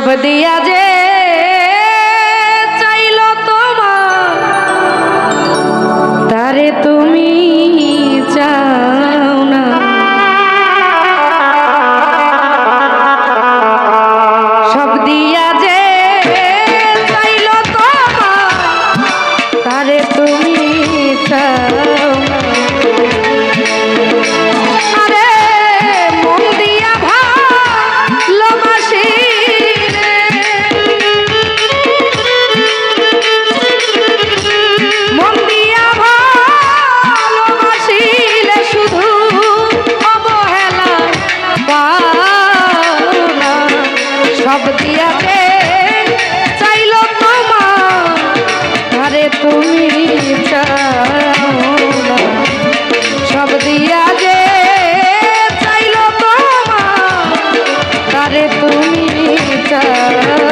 সব দিয়া যে চাইল তোমার তারে তুমি চাই